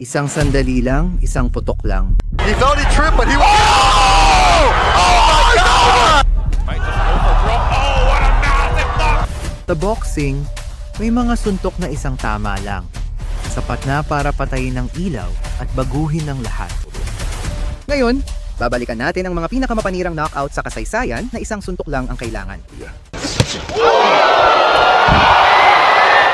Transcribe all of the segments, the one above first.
Isang sandali lang, isang putok lang. He thought he tripped, but he was. Oh! Oh my God! Oh, what a massive knock! Sa boxing, may mga suntok na isang tama lang. Sapat na para patayin ng ilaw at baguhin ng lahat. Ngayon, babalikan natin ang mga pinakamapanirang knockout sa kasaysayan na isang suntok lang ang kailangan.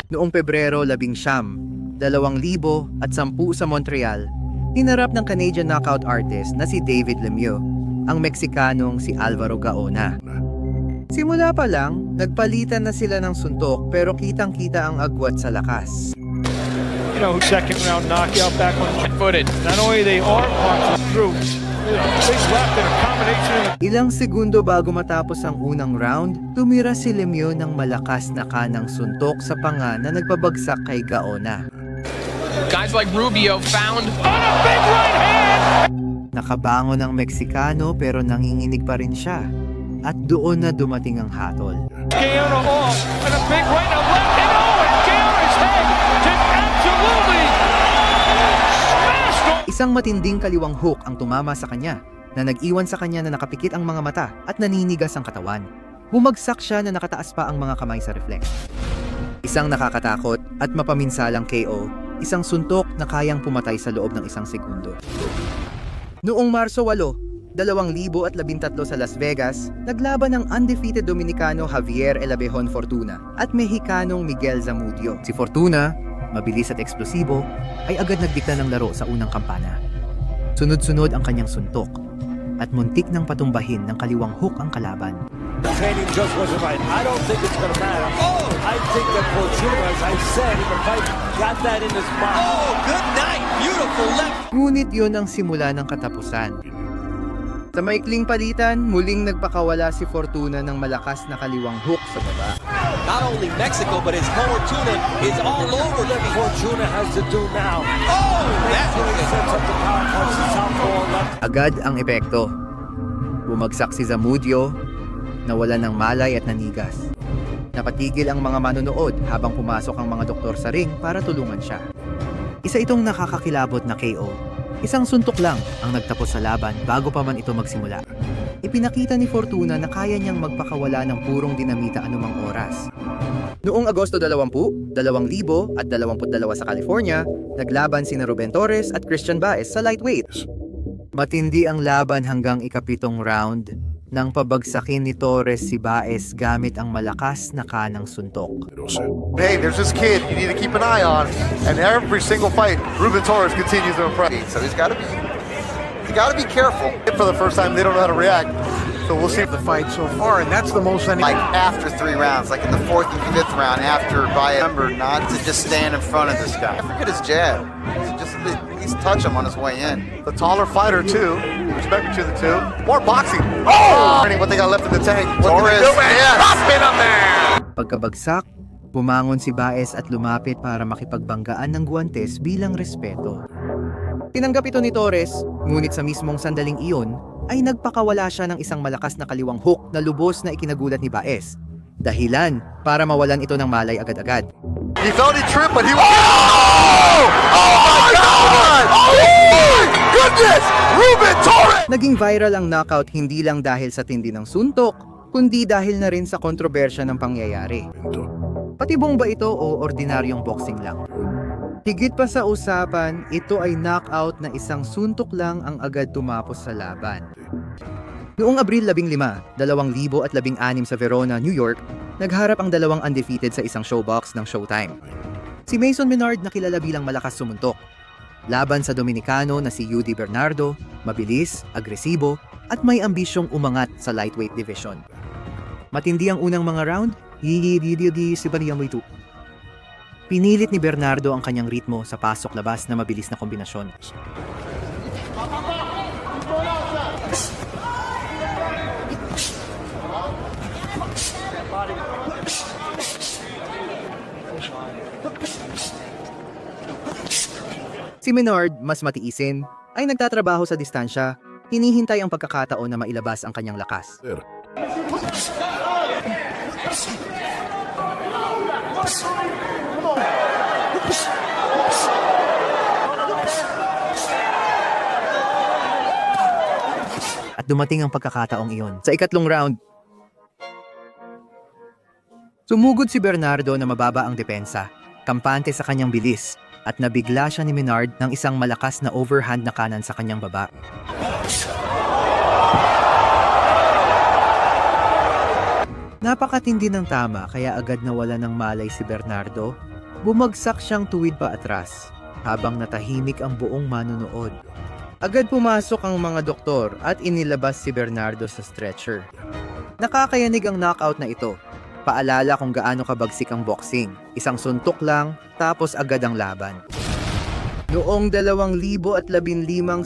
Noong Pebrero 11, 2010 at 10 sa Montreal, hinarap ng Canadian knockout artist na si David Lemieux ang Meksikanong si Alvaro Gaona. Simula pa lang, nagpalitan na sila ng suntok pero kitang-kita ang agwat sa lakas. You know, second round knockout back on footed. Not only the arm punches through, Ilang segundo bago matapos ang unang round, tumira si Lemieux ng malakas na kanang suntok sa panga na nagpabagsak kay Gaona. Guys like Rubio found on a big right hand. Nakabangon ang Meksikano pero nanginginig pa rin siya. At doon na dumating ang hatol. Gaona off and a big right and left Isang matinding kaliwang hook ang tumama sa kanya na nag-iwan sa kanya na nakapikit ang mga mata at naninigas ang katawan. Bumagsak siya na nakataas pa ang mga kamay sa reflex. Isang nakakatakot at mapaminsalang KO, isang suntok na kayang pumatay sa loob ng isang segundo. Noong Marso 8, 2013 sa Las Vegas, naglaban ang undefeated Dominicano Javier Elabejon Fortuna at Mexicanong Miguel Zamudio. Si Fortuna, mabilis at eksplosibo, ay agad nagdikta ng laro sa unang kampana. Sunod-sunod ang kanyang suntok at muntik nang patumbahin ng kaliwang hook ang kalaban. The training just wasn't right. I don't think it's going to matter. Oh! I think that Fortuna, as I said in the fight, got that in his mind. Oh, good night. Beautiful left. Ngunit yon ang simula ng katapusan. Sa maikling palitan, muling nagpakawala si Fortuna ng malakas na kaliwang hook sa baba. Not only Mexico, but his Fortuna is all over What Lemieux. Fortuna has to do now. Oh, that Make sure he sets up the power punch, the southpaw left Agad ang epekto. Bumagsak si Zamudio, nawala ng malay at nanigas. Napatigil ang mga manonood habang pumasok ang mga doktor sa ring para tulungan siya. Isa itong nakakakilabot na KO. Isang suntok lang ang nagtapos sa laban bago pa man ito magsimula. Ipinakita ni Fortuna na kaya niyang magpakawala ng purong dinamita anumang oras. Noong Agosto 20, 2000 at 22 sa California, naglaban sina Ruben Torres at Christian Baez sa lightweight. Matindi ang laban hanggang ikapitong round nang pabagsakin ni Torres si Baez gamit ang malakas na kanang suntok. Hey, there's this kid you need to keep an eye on, and every single fight, Ruben Torres continues to impress. So he's got to be, he's got to be careful. For the first time, they don't know how to react. So we'll see the fight so far, and that's the most any. like after three rounds, like in the fourth and fifth round, after by remember not to just stand in front of this guy. Forget his jab. Just at least touch him on his way in. the taller fighter too. Respect between the two. More boxing. Oh! What they got left in the tank? What Torres, yes. Drop it on there. Pagkabagsak, bumangon si Baez at lumapit para makipagbanggaan ng guwantes bilang respeto. Tinanggap ito ni Torres, ngunit sa mismong sandaling iyon, ay nagpakawala siya ng isang malakas na kaliwang hook na lubos na ikinagulat ni Baez. Dahilan para mawalan ito ng malay agad-agad. He thought he tripped, but he was. Oh! Oh my God! Oh my goodness! Ruben Torres! Naging viral ang knockout hindi lang dahil sa tindi ng suntok, kundi dahil na rin sa kontrobersya ng pangyayari. Patibong ba ito o ordinaryong boxing lang? Higit pa sa usapan, ito ay knockout na isang suntok lang ang agad tumapos sa laban. Noong Abril 15, 2016 sa Verona, New York, nagharap ang dalawang undefeated sa isang showbox ng Showtime. Si Mason Menard na kilala bilang malakas sumuntok. Laban sa Dominicano na si Yudi Bernardo, mabilis, agresibo, at may ambisyong umangat sa lightweight division. Matindi ang unang mga round, hihiriri si Bariyamo ito. Pinilit ni Bernardo ang kanyang ritmo sa pasok-labas na mabilis na kombinasyon. Si Menard, mas matiisin, ay nagtatrabaho sa distansya, hinihintay ang pagkakataon na mailabas ang kanyang lakas. At dumating ang pagkakataong iyon. Sa ikatlong round, sumugod si Bernardo na mababa ang depensa, kampante sa kanyang bilis, at nabigla siya ni Menard ng isang malakas na overhand na kanan sa kanyang baba. Napakatindi ng tama kaya agad nawala ng malay si Bernardo. Bumagsak siyang tuwid pa atras habang natahimik ang buong manunood. Agad pumasok ang mga doktor at inilabas si Bernardo sa stretcher. Nakakayanig ang knockout na ito. Paalala kung gaano kabagsik ang boxing. Isang suntok lang, tapos agad ang laban. Noong 2015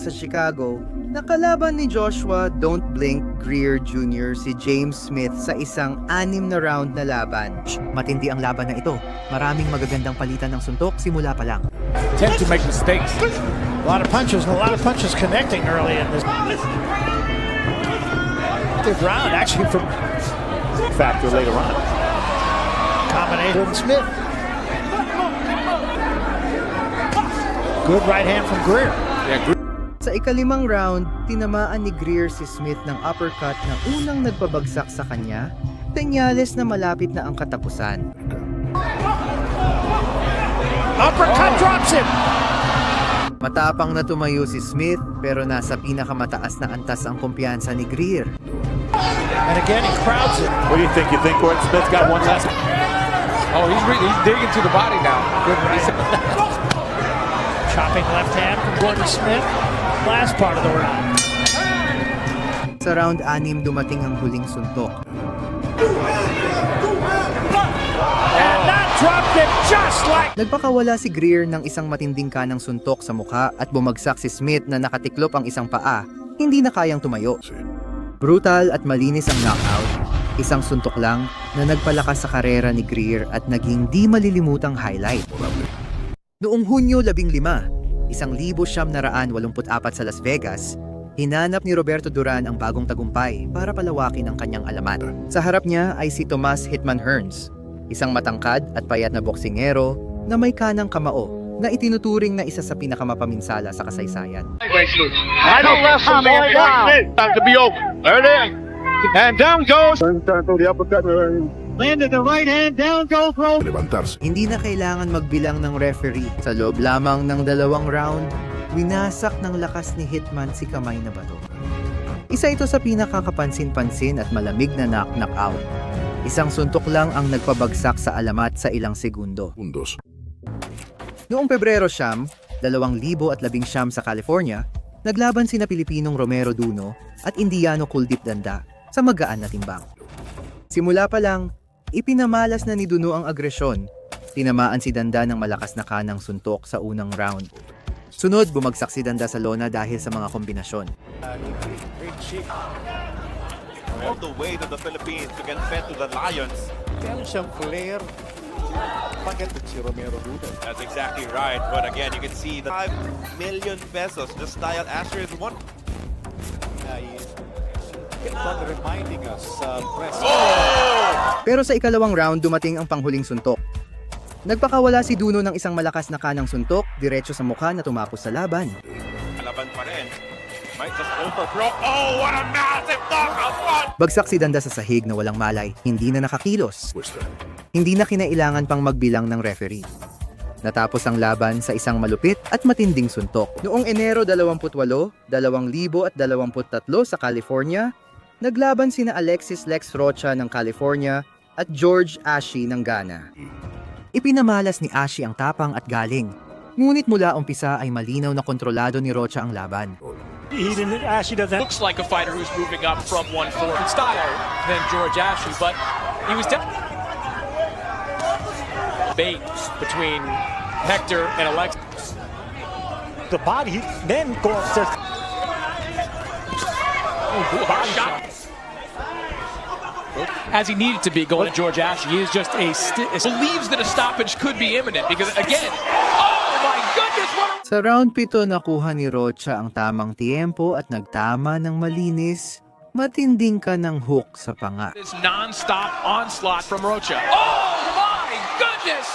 sa Chicago, nakalaban ni Joshua Don't Blink Greer Jr. si James Smith sa isang anim na round na laban. Matindi ang laban na ito. Maraming magagandang palitan ng suntok simula pa lang. Tend to make mistakes. A lot of punches, and a lot of punches connecting early in this. Round, actually, from factor later on. Combination Smith. Good right hand from Greer. Sa ikalimang round, tinamaan ni Greer si Smith ng uppercut na unang nagpabagsak sa kanya, senyales na malapit na ang katapusan. Uppercut drops him. Matapang na tumayo si Smith pero nasa pinakamataas na antas ang kumpiyansa ni Greer. And again, he crowds it. What do you think? You think Gordon Smith got one last? Oh, he's, re- he's digging to the body now. Good release. Chopping left hand from Gordon Smith. Last part of the round. Sa round 6 dumating ang huling suntok. And that dropped him just like Nagpakawala si Greer ng isang matinding kanang suntok sa mukha at bumagsak si Smith na nakatiklop ang isang paa, hindi na kayang tumayo. Brutal at malinis ang knockout. Isang suntok lang na nagpalakas sa karera ni Greer at naging di malilimutang highlight. Noong Hunyo 15, isang libo siyam na raan walumput apat sa Las Vegas, hinanap ni Roberto Duran ang bagong tagumpay para palawakin ang kanyang alamat. Sa harap niya ay si Tomas Hitman Hearns, isang matangkad at payat na boksingero na may kanang kamao na itinuturing na isa sa pinakamapaminsala sa kasaysayan. I don't wrestle more now. Time to be over. There it is. And down goes. Landed the right hand. Down goes Rowe. Hindi na kailangan magbilang ng referee. Sa loob lamang ng dalawang round, winasak ng lakas ni Hitman si kamay na bato. Isa ito sa pinakakapansin-pansin at malamig na knock-knockout. Isang suntok lang ang nagpabagsak sa alamat sa ilang segundo. Noong Pebrero siyam, 2019 sa California, naglaban sina Pilipinong Romero Duno at Indiano Kuldip Danda sa magaan na timbang. Simula pa lang, ipinamalas na ni Duno ang agresyon. Tinamaan si Danda ng malakas na kanang suntok sa unang round. Sunod, bumagsak si Danda sa lona dahil sa mga kombinasyon. All the way to the Philippines to get fed to the Lions. Meron siyang flair. Pagdating si Romero Duno. That's exactly right. But again, you can see the 5 million pesos. Just dial Asher is one. On reminding us uh, press. Pero sa ikalawang round, dumating ang panghuling suntok. Nagpakawala si Duno ng isang malakas na kanang suntok, diretso sa mukha na tumapos sa laban. Kalaban pa rin. Might just overthrow. Oh, what a massive knockout! Bagsak si Danda sa sahig na walang malay, hindi na nakakilos. Hindi na kinailangan pang magbilang ng referee. Natapos ang laban sa isang malupit at matinding suntok. Noong Enero 28, 2023 sa California, naglaban sina Alexis Lex Rocha ng California at George Ashi ng Ghana. Ipinamalas ni Ashi ang tapang at galing. Ngunit mula umpisa ay malinaw na kontrolado ni Rocha ang laban. He didn't. Ashley doesn't. Looks like a fighter who's moving up from one four in style than George Ashley, but he was definitely bait between Hector and Alexis. The body then goes to. Body shot. As he needed to be going to George Ashley, he is just a sti- believes that a stoppage could be imminent because again, oh Sa round 7 nakuha ni Rocha ang tamang tiempo at nagtama ng malinis, matinding ka ng hook sa panga. this non-stop onslaught from Rocha. Oh my goodness!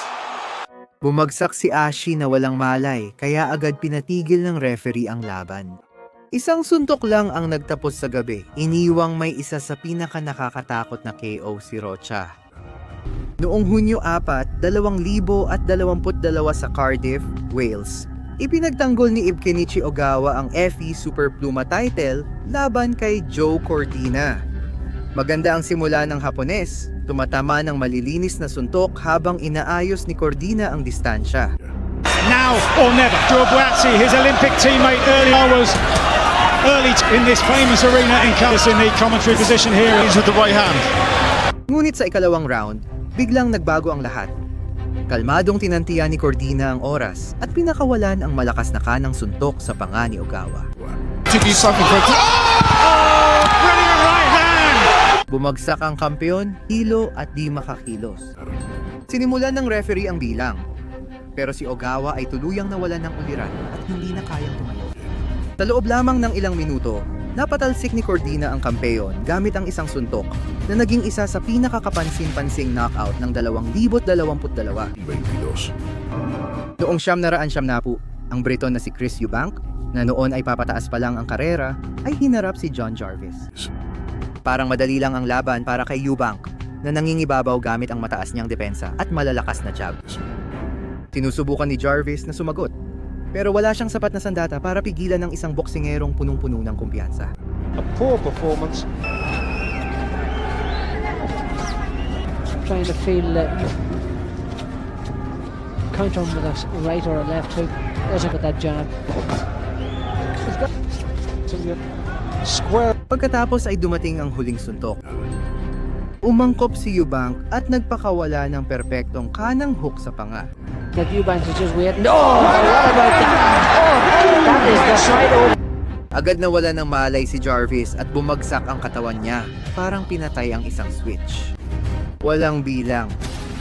Bumagsak si Ashi na walang malay kaya agad pinatigil ng referee ang laban. Isang suntok lang ang nagtapos sa gabi. Iniwang may isa sa pinaka nakakatakot na KO si Rocha. Noong Hunyo 4, 2022 sa Cardiff, Wales, ipinagtanggol ni Ibkenichi Ogawa ang FE Super Pluma title laban kay Joe Cortina. Maganda ang simula ng Hapones, tumatama ng malilinis na suntok habang inaayos ni Cordina ang distansya. Now or never. Joe Buatsi, his Olympic teammate early hours, early in this famous arena in Calais in the commentary position here. He's with the right hand. Ngunit sa ikalawang round, biglang nagbago ang lahat. Kalmadong tinantiya ni Cordina ang oras at pinakawalan ang malakas na kanang suntok sa panga ni Ogawa. Right hand! Bumagsak ang kampeon, hilo at di makakilos. Sinimulan ng referee ang bilang. Pero si Ogawa ay tuluyang nawalan ng uliran at hindi na kayang tumayo. Sa loob lamang ng ilang minuto, napatalsik ni Cordina ang kampeon gamit ang isang suntok na naging isa sa pinakakapansin-pansing knockout ng 2022. Noong siyam na raan siyam na po, ang Briton na si Chris Eubank, na noon ay papataas pa lang ang karera, ay hinarap si John Jarvis. Parang madali lang ang laban para kay Eubank na nangingibabaw gamit ang mataas niyang depensa at malalakas na jab. Sinusubukan ni Jarvis na sumagot, pero wala siyang sapat na sandata para pigilan ng isang boksingerong punong-puno ng kumpiyansa. A poor performance. trying to feel uh, counter him with a right or a left hook. Doesn't get that jab. Square. Pagkatapos ay dumating ang huling suntok. Umangkop si Eubank at nagpakawala ng perpektong kanang hook sa panga. That Eubanks is just. Oh, what about that? Oh, that is the right over. Agad na wala ng malay si Jarvis at bumagsak ang katawan niya. Parang pinatay ang isang switch. Walang bilang.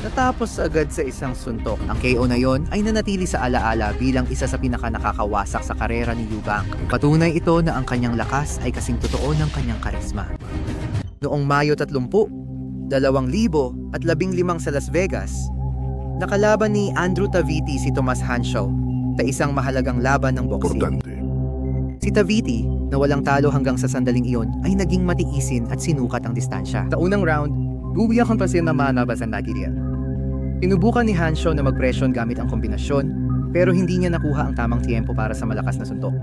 Natapos agad sa isang suntok. Ang KO na yon ay nanatili sa alaala bilang isa sa pinaka nakakawasak sa karera ni Eubank. Patunay ito na ang kanyang lakas ay kasing totoo ng kanyang karisma. Noong Mayo 30, 2000 at 15 sa Las Vegas, nakalaban ni Andrew Taviti si Tomas Hanshaw sa isang mahalagang laban ng boxing. Si Taviti, na walang talo hanggang sa sandaling iyon, ay naging matiisin at sinukat ang distansya. Sa unang round, buwiyak ang pasin na manabasan Nagiria. Pinubukan ni Hanshaw na mag-presyon gamit ang kombinasyon, pero hindi niya nakuha ang tamang tiempo para sa malakas na suntok.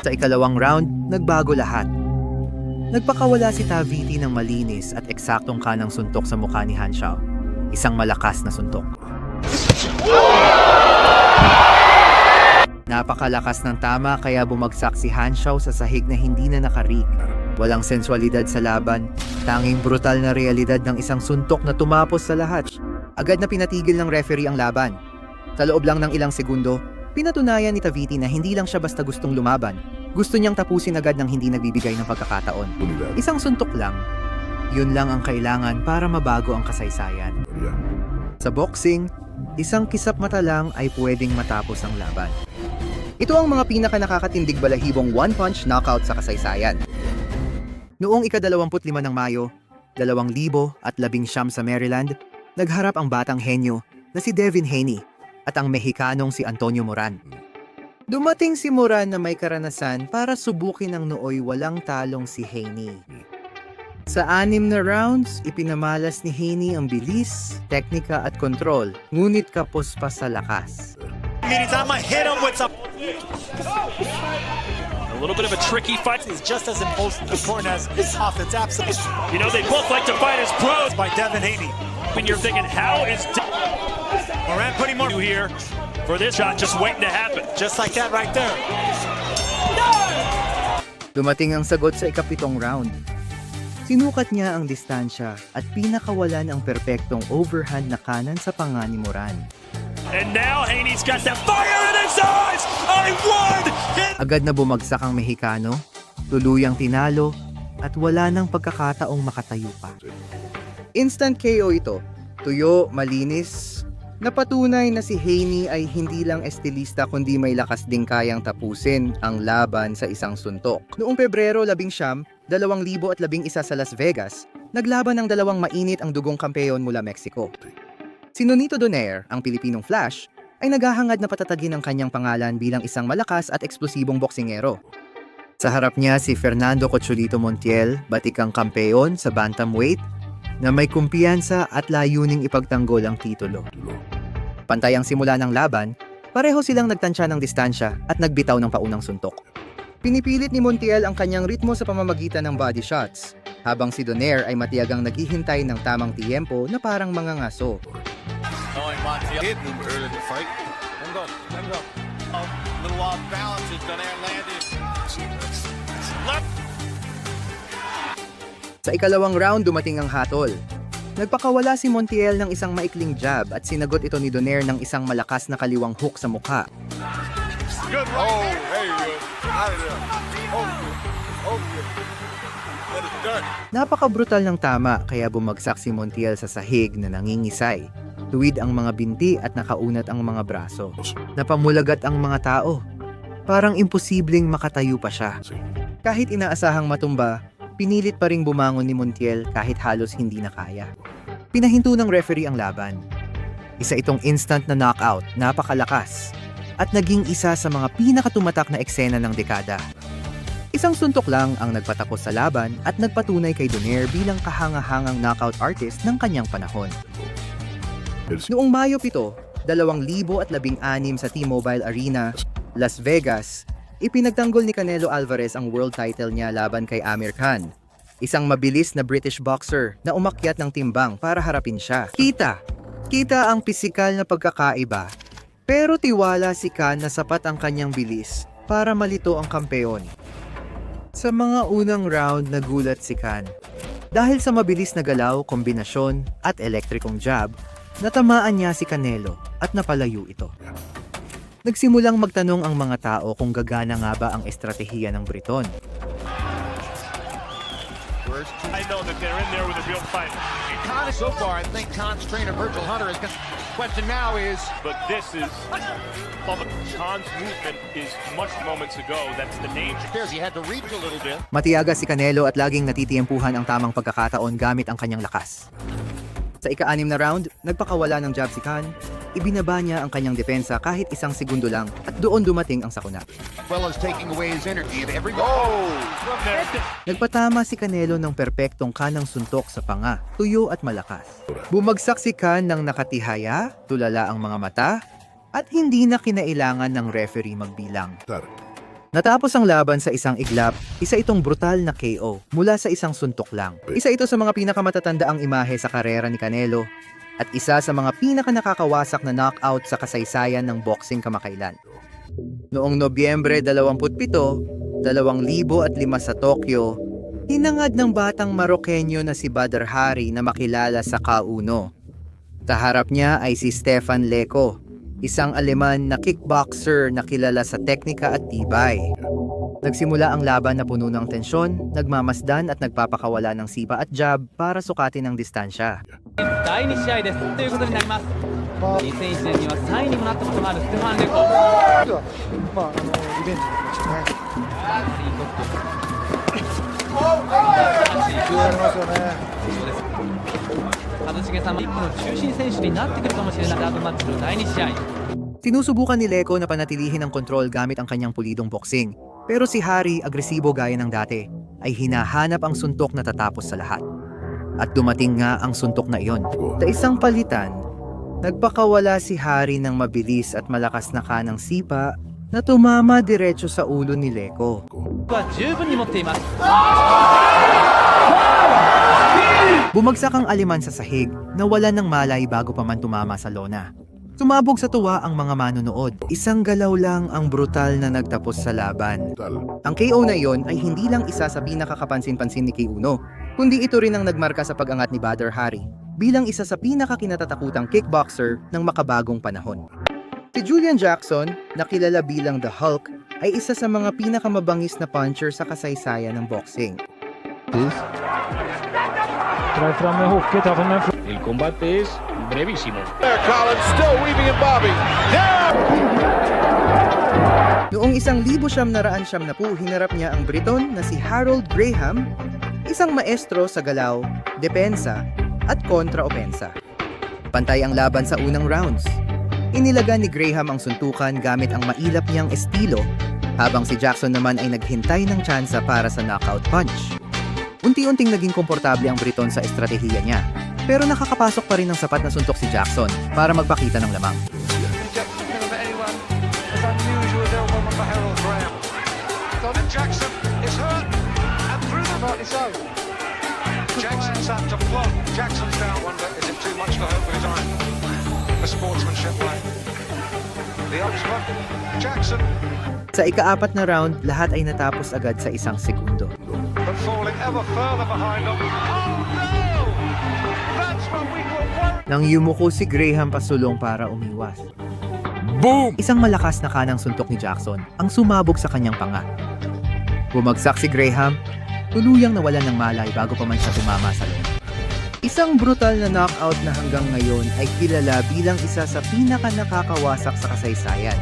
Sa ikalawang round, nagbago lahat. Nagpakawala si Taviti ng malinis at eksaktong kanang suntok sa mukha ni Hanshaw. Isang malakas na suntok. Napakalakas ng tama kaya bumagsak si Hanshaw sa sahig na hindi na nakarig. Walang sensualidad sa laban, tanging brutal na realidad ng isang suntok na tumapos sa lahat. Agad na pinatigil ng referee ang laban. Sa loob lang ng ilang segundo, pinatunayan ni Taviti na hindi lang siya basta gustong lumaban. Gusto niyang tapusin agad ng hindi nagbibigay ng pagkakataon. Isang suntok lang, yun lang ang kailangan para mabago ang kasaysayan. Sa boxing, isang kisap mata lang ay pwedeng matapos ang laban. Ito ang mga pinaka nakakatindig balahibong one-punch knockout sa kasaysayan. Noong ika-25 ng Mayo, 2019 sa Maryland, nagharap ang batang henyo na si Devin Haney at ang Mexicanong si Antonio Moran. Dumating si Moran na may karanasan para subukin ang nooy walang talong si Haney. Sa anim na rounds, ipinamalas ni Haney ang bilis, teknika at kontrol, ngunit kapos pa sa lakas. Means I'm gonna hit him with some. A little bit of a tricky fight. Is just as important as offense. Absolutely. You know, they both like to fight as pros. By Devin Haney. And you're thinking, how is De- Moran putting more here for this shot just waiting to happen? just like that right there. Dumating ang sagot sa ikapitong round. Sinukat niya ang distansya at pinakawalan ang perpektong overhand na kanan sa panga ni Moran. And now Haney's got that fire in his eyes. I won. Agad na bumagsak ang Mexicano, tuluyang tinalo, at wala nang pagkakataong makatayo pa. Instant KO ito. Tuyo, malinis, Napatunay na si Haney ay hindi lang estilista kundi may lakas ding kayang tapusin ang laban sa isang suntok. Noong Pebrero 11, 2011 sa Las Vegas, naglaban ng dalawang mainit ang dugong kampeon mula Mexico. Si Nonito Donaire, ang Pilipinong Flash, ay naghahangad na patatagin ang kanyang pangalan bilang isang malakas at eksplosibong boksingero. Sa harap niya si Fernando Cochulito Montiel, batikang kampeon sa bantamweight na may kumpiyansa at layuning ipagtanggol ang titulo. Pantay ang simula ng laban, pareho silang nagtansya ng distansya at nagbitaw ng paunang suntok. Pinipilit ni Montiel ang kanyang ritmo sa pamamagitan ng body shots, habang si Donaire ay matiyagang naghihintay ng tamang tiempo na parang mga ngaso. Left. Sa ikalawang round dumating ang hatol. Nagpakawala si Montiel ng isang maikling jab at sinagot ito ni Donaire ng isang malakas na kaliwang hook sa mukha. Good right. Oh, there. Oh, good. Oh, done. Napaka-brutal ng tama kaya bumagsak si Montiel sa sahig na nangingisay. Tuwid ang mga binti at nakaunat ang mga braso. Napamulagat ang mga tao. Parang imposibleng makatayo pa siya. Kahit inaasahang matumba, pinilit pa ring bumangon ni Montiel kahit halos hindi na kaya. Pinahinto ng referee ang laban. Isa itong instant na knockout, napakalakas, at naging isa sa mga pinakatumatak na eksena ng dekada. Isang suntok lang ang nagpatapos sa laban at nagpatunay kay Donaire bilang kahangahangang knockout artist ng kanyang panahon. Noong Mayo 7, 2016 sa T-Mobile Arena, Las Vegas, ipinagtanggol ni Canelo Alvarez ang world title niya laban kay Amir Khan, isang mabilis na British boxer na umakyat ng timbang para harapin siya. Kita! Kita ang pisikal na pagkakaiba, pero tiwala si Khan na sapat ang kanyang bilis para malito ang kampeon. Sa mga unang round nagulat si Khan. Dahil sa mabilis na galaw, kombinasyon at elektrikong jab, natamaan niya si Canelo at napalayo ito. Nagsimulang magtanong ang mga tao kung gagana nga ba ang estratehiya ng Briton. I know that they're in there with a real fight. Khan, so far, I think Khan's trainer Virgil Hunter is going Question now is, But this is, Khan's movement is much moments ago. That's the danger. he had to reach a little bit. Matiyaga si Canelo at laging natitiempuhan ang tamang pagkakataon gamit ang kanyang lakas. Sa ika-anim na round, nagpakawala ng jab si Khan, ibinaba niya ang kanyang depensa kahit isang segundo lang at doon dumating ang sakuna. Well as taking away his energy and every there. Nagpatama si Canelo ng perpektong kanang suntok sa panga, tuyo at malakas. Bumagsak si Khan ng nakatihaya, tulala ang mga mata, at hindi na kinailangan ng referee magbilang. Natapos ang laban sa isang iglap, isa itong brutal na KO mula sa isang suntok lang. Isa ito sa mga pinakamatatandaang imahe sa karera ni Canelo at isa sa mga pinakanakakawasak na knockout sa kasaysayan ng boxing kamakailan. Noong Nobyembre 27, 2005 sa Tokyo, hinangad ng batang Marokenyo na si Badr Hari na makilala sa Kauno. Kaharap niya ay si Stefan Leko, isang Aleman na kickboxer na kilala sa teknika at tibay. Nagsimula ang laban na puno ng tensyon, nagmamasdan at nagpapakawala ng sipa at jab para sukatin ang distansya. 第2試合ですということになります2001年には3位にもなったこともあるステファン・レコまあ、あのリベンジですね。 やりますよね。一茂さんも一歩の中心選手になってくるかもしれないダブルマッチの第2試合 Sinusubukan ni Leko na panatilihin ang kontrol gamit ang kanyang pulidong boxing. Pero si Hari, agresibo gaya ng dati, ay hinahanap ang suntok na tatapos sa lahat. At dumating nga ang suntok na iyon. Sa isang palitan, nagpakawala si Hari ng mabilis at malakas na kanang sipa na tumama diretso sa ulo ni Leko. は十分に持っています Bumagsak ang aliman sa sahig, nawala ng malay bago pa man tumama sa lona. Sumabog sa tuwa ang mga manonood. Isang galaw lang ang brutal na nagtapos sa laban. Ang KO na iyon ay hindi lang isa sa pinakakapansin-pansin ni K1, kundi ito rin ang nagmarka sa pag-angat ni Badr Hari bilang isa sa pinakakinatatakutang kickboxer ng makabagong panahon. Si Julian Jackson, na kilala bilang The Hulk, ay isa sa mga pinakamabangis na puncher sa kasaysayan ng boxing. Drar fram med hocket här från den El combate es brevísimo. There, Collins still weaving and bobbing. Noong isang libo siyam na raan siyam na po, hinarap niya ang Briton na si Harold Graham, isang maestro sa galaw, depensa, at kontra-opensa. Pantay ang laban sa unang rounds. Inilaga ni Graham ang suntukan gamit ang mailap niyang estilo, habang si Jackson naman ay naghintay ng tsansa para sa knockout punch. Unti-unting naging komportable ang Briton sa estratehiya niya, pero nakakapasok pa rin ng sapat na suntok si Jackson para magpakita ng lamang. Jackson is hurt Sa ikaapat na round, lahat ay natapos agad sa isang segundo. Ever further behind them. Oh no! That's what we were worried. Nang yumuko si Graham pasulong para umiwas. Boom! Isang malakas na kanang suntok ni Jackson ang sumabog sa kanyang panga. Bumagsak si Graham, tuluyang nawalan ng malay bago pa man siya tumama sa loob. Isang brutal na knockout na hanggang ngayon ay kilala bilang isa sa pinaka nakakawasak sa kasaysayan.